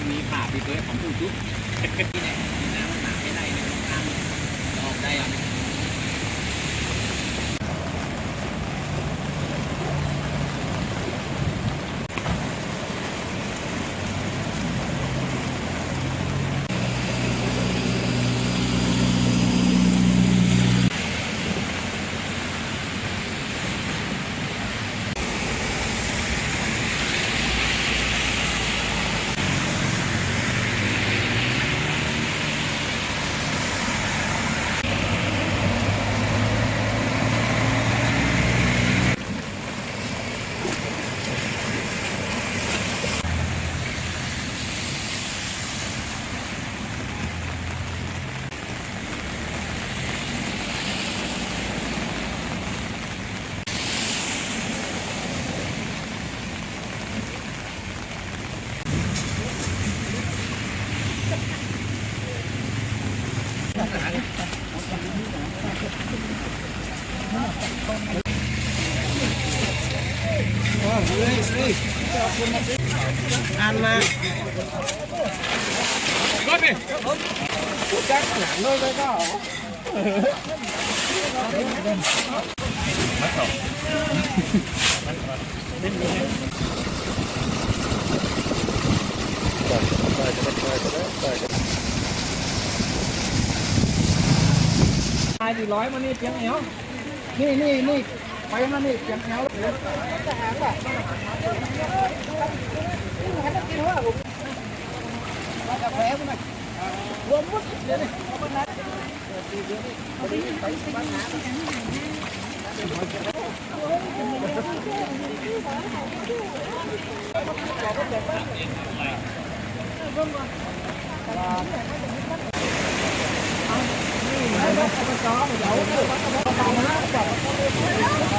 ต้องมีผ่าปีเกิดของผู้ชุบที่ไหนมีน้ำหนักไม่ได้ในน้ำออกได้ ăn mà góp đi chắc nặng thôi cái đó mất rồi ai thì nói mà đi tiếng éo นี่นี่นี่ ยัง อ่านมาก็ดิจักหนังด้วยก็ ตายดีร้อยมานี่เจียงเอวนี่นี่นี่ไปมานี่เจียงเอวยักษ์อะ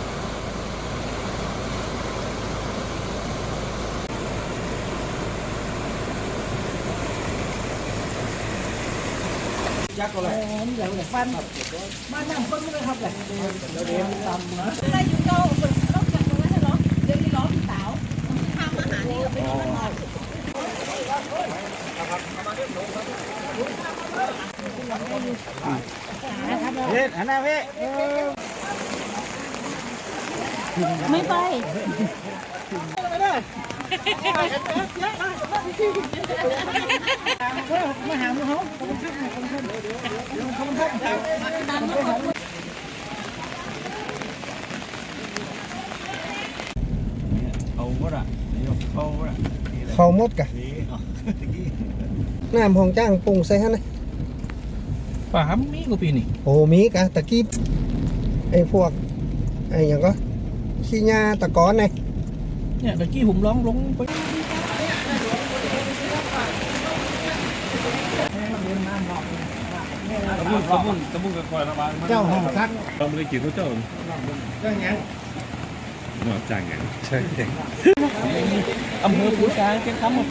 ไรนี่อย่างไรฟันมานั่งเพิ่งเลยครับเลยเดี๋ยวตำนะอะไรอยู่โตคนรถจากตรงนั้นเหรอเดี๋ยวนี้ร้องสาวทำอาหารนี่ก็ไม่ต้องมาเฮ้ยหันหน้าเฮ้ยไม่ไปมาหาเขาเขาก็ละเขาก็ละ เขาหมดกะน้ำของจ้างปรุงใส่ฮะนะป่ามีกูปีนี่โอ้มีกะตะกี้ไอ้พวกไอ้หยังก็ขี้ยาตะกอนไงเนี่ยตะกี้ผมร้องลงไปตะบุญตะบุญตะบุญกับคอยระบายเจ้าห้องซักเราไม่ได้กินทุกเจ้าเรื่องหยังเนาะจ้างไงใช่อำเภอภูกลางเป็นคำหมด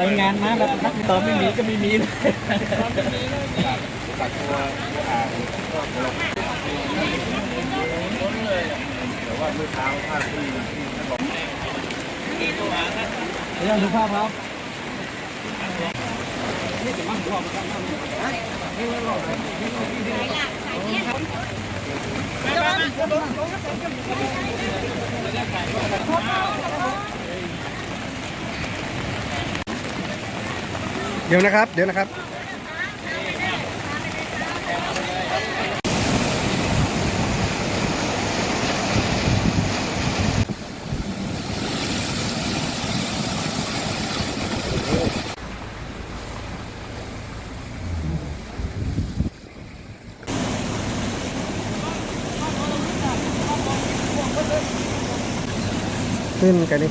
รายงานมาแบบนักติมไม่มีก็ไม่มีเลยแต่ว่าเมื่อเช้าท่าที่เรื่องสุภาพครับเดี๋ยวนะครับ เดี๋ยวนะครับ เดี๋ยวนะครับ thêm cái đi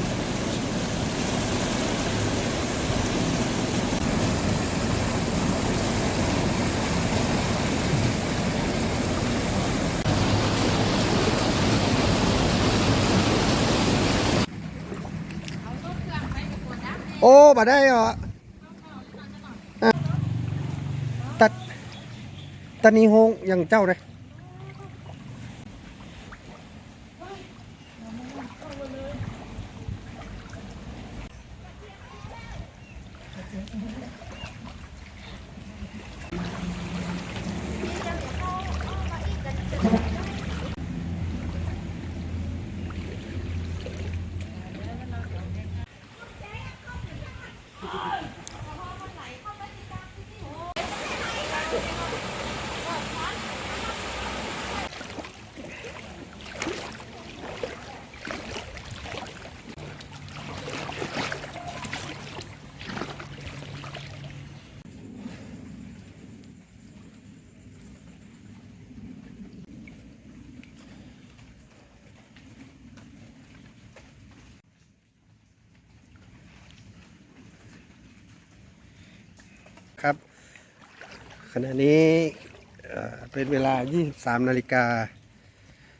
Ô, bà đây ạ. À. Tật Tân Y Hôn, dần trâu đây. Oh! ครับ ขณะนี้เอ่อเป็นเวลา 23 นาฬิกา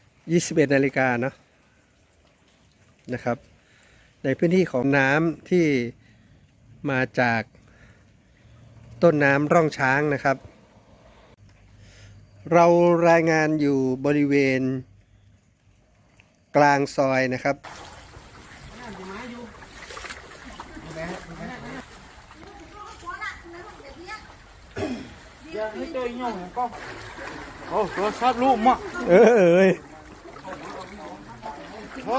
21 นาฬิกาเนาะนะครับ ในพื้นที่ของน้ำที่มาจากต้นน้ำร่องช้างนะครับ เรารายงานอยู่บริเวณกลางซอยนะครับ ยโยงก็โอ้โทรศัพท์ลูกมั่งเออเอ้ยโอ้